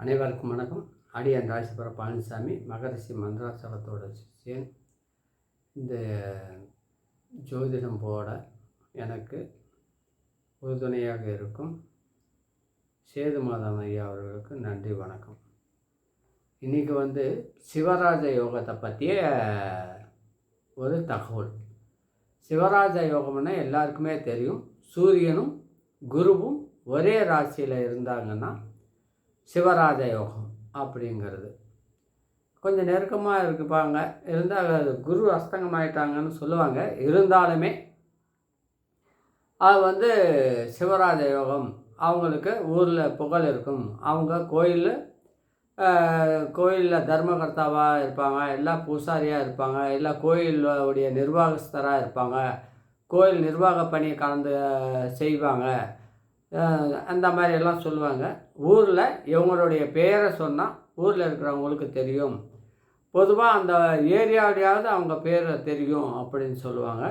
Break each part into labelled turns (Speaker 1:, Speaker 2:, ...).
Speaker 1: அனைவருக்கும் வணக்கம். அடியன் ராசிபுர பழனிசாமி மகரிஷி மந்திராசலத்தோட சிஷியன் இந்த ஜோதிடம் போட எனக்கு உறுதுணையாக இருக்கும் சேது மாதம் ஐயா அவர்களுக்கு நன்றி வணக்கம். இன்றைக்கி வந்து சிவராஜ யோகத்தை பற்றிய ஒரு தகவல். சிவராஜ யோகம்னா எல்லாருக்குமே தெரியும். சூரியனும் குருவும் ஒரே ராசியில் இருந்தாங்கன்னா சிவராஜ யோகம் அப்படிங்கிறது கொஞ்சம் நெருக்கமாக இருக்குப்பாங்க இருந்தால் அது குரு அஸ்தங்கமாயிட்டாங்கன்னு சொல்லுவாங்க. இருந்தாலுமே அது வந்து சிவராஜ யோகம் அவங்களுக்கு ஊரில் புகழ் இருக்கும். அவங்க கோயிலில் கோயிலில் தர்மகர்த்தாவாக இருப்பாங்க. எல்லாம் பூசாரியாக இருப்பாங்க. இல்லை கோயிலுடைய நிர்வாகஸ்தராக இருப்பாங்க. கோயில் நிர்வாக பணியை கலந்து செய்வாங்க. அந்த மாதிரியெல்லாம் சொல்லுவாங்க. ஊரில் இவங்களுடைய பேரை சொன்னால் ஊரில் இருக்கிறவங்களுக்கு தெரியும். பொதுவாக அந்த ஏரியாவுடையாவது அவங்க பேரை தெரியும் அப்படின்னு சொல்லுவாங்க.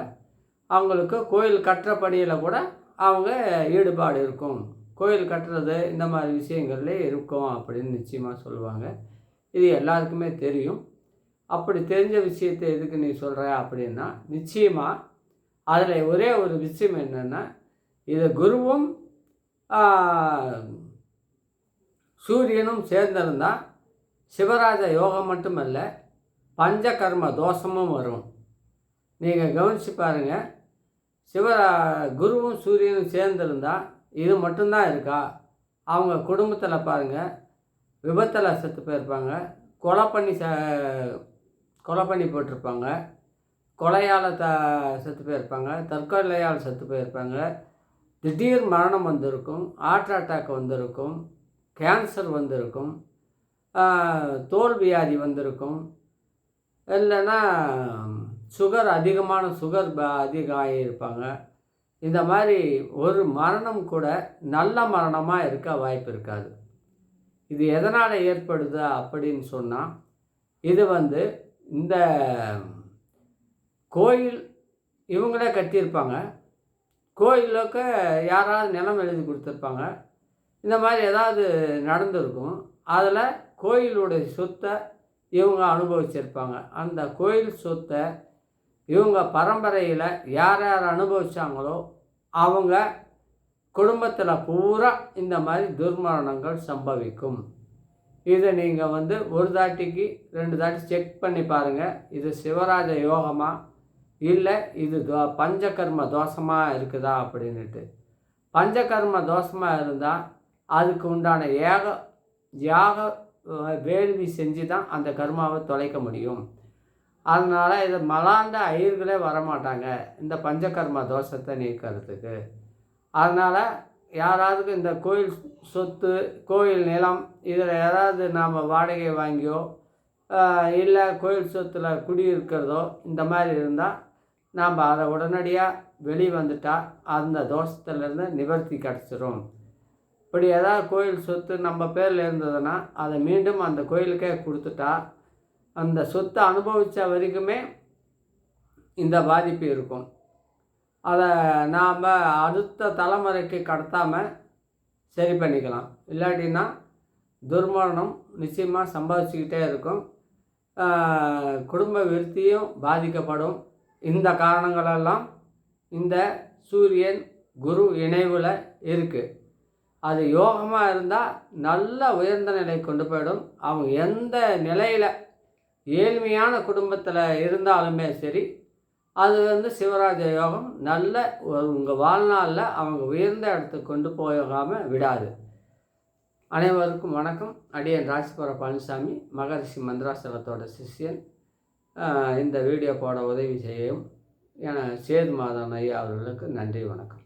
Speaker 1: அவங்களுக்கு கோயில் கட்டுற பணியில் கூட அவங்க ஈடுபாடு இருக்கும். கோயில் கட்டுறது இந்த மாதிரி விஷயங்கள்லே இருக்கும் அப்படின்னு நிச்சயமாக சொல்லுவாங்க. இது எல்லாருக்குமே தெரியும். அப்படி தெரிஞ்ச விஷயத்தை எதுக்கு நீ சொல்கிற அப்படின்னா நிச்சயமாக அதில் ஒரே ஒரு விஷயம் என்னென்னா இது குருவும் சூரியனும் சேர்ந்திருந்தால் சிவராஜ யோகம் மட்டுமல்ல பஞ்சகர்ம தோஷமும் வரும். நீங்கள் கவனித்து பாருங்கள் சிவரா குருவும் சூரியனும் சேர்ந்திருந்தால் இது மட்டும்தான் இருக்கா? அவங்க குடும்பத்தில் பாருங்கள் விபத்தில் செத்து போயிருப்பாங்க கொலை பண்ணி ச கொலை பண்ணி போட்டிருப்பாங்க கொலையால் த செத்து போயிருப்பாங்க தற்கொலையால் செத்து போயிருப்பாங்க திடீர் மரணம் வந்திருக்கும் ஹார்ட் அட்டாக் வந்திருக்கும் கேன்சர் வந்திருக்கும் தோல் வியாதி வந்திருக்கும். இல்லைன்னா சுகர் அதிகமான சுகர் அதிகம் ஆகியிருப்பாங்க இந்த மாதிரி ஒரு மரணம் கூட நல்ல மரணமாக இருக்க வாய்ப்பு இருக்காது. இது எதனால் ஏற்படுது அப்படின்னு சொன்னால் இது வந்து இந்த கோயில் இவங்களே கட்டியிருப்பாங்க. கோயிலுக்கு யாராவது நிலம் எழுதி கொடுத்துருப்பாங்க. இந்த மாதிரி ஏதாவது நடந்திருக்கும். அதில் கோயிலுடைய சொத்தை இவங்க அனுபவிச்சிருப்பாங்க. அந்த கோயில் சொத்தை இவங்க பரம்பரையில் யார் யார் அனுபவித்தாங்களோ அவங்க குடும்பத்தில் பூரா இந்த மாதிரி துர்மரணங்கள் சம்பவிக்கும். இதை நீங்கள் வந்து ஒரு தாட்டிக்கு ரெண்டு தாட்டி செக் பண்ணி பாருங்கள் இது சிவராஜ யோகமாக இல்லை இது தோ பஞ்சகர்ம தோஷமாக இருக்குதா அப்படின்ட்டு பஞ்சகர்ம தோஷமாக இருந்தால் அதுக்கு உண்டான ஏக யாக வேள்வி செஞ்சு தான் அந்த கர்மாவை தொலைக்க முடியும். அதனால் இது மலாண்ட ஐயர்களே வரமாட்டாங்க இந்த பஞ்சகர்ம தோஷத்தை நீக்கிறதுக்கு. அதனால் யாராவது இந்த கோயில் சொத்து கோயில் நிலம் இதில் யாராவது நாம் வாடகை வாங்கியோ இல்லை கோயில் சொத்தில் குடியிருக்கிறதோ இந்த மாதிரி இருந்தால் நாம் அதை உடனடியாக வெளியே வந்துட்டால் அந்த தோஷத்துலேருந்து நிவர்த்தி கிடச்சிரும். இப்படி ஏதாவது கோயில் சொத்து நம்ம பேரில் இருந்ததுன்னா அதை மீண்டும் அந்த கோயிலுக்கே கொடுத்துட்டா அந்த சொத்தை அனுபவித்த வரைக்குமே இந்த பாதிப்பு இருக்கும். அதை நாம் அடுத்த தலைமுறைக்கு கடத்தாமல் சரி பண்ணிக்கலாம். இல்லாட்டின்னா துர்மரணம் நிச்சயமாக சம்பாதிச்சுக்கிட்டே இருக்கும். குடும்ப விருத்தியும் பாதிக்கப்படும். இந்த காரணங்களெல்லாம் இந்த சூரியன் குரு இணைவில் இருக்குது அது யோகமாக இருந்தால் நல்ல உயர்ந்த நிலை கொண்டு போயிடும். அவங்க எந்த நிலையில் ஏழ்மையான குடும்பத்தில் இருந்தாலுமே சரி அது வந்து சிவராஜ யோகம் நல்ல உங்கள் வாழ்நாளில் அவங்க உயர்ந்த இடத்துக்கு கொண்டு போகாமல் விடாது. அனைவருக்கும் வணக்கம். அடியன் ராசிபுர பழனிசாமி மகரிஷி மந்திராசலத்தோட சிஷியன். இந்த வீடியோ போட உதவி செய்யும் என சேது மாதன் ஐயா அவர்களுக்கு நன்றி வணக்கம்.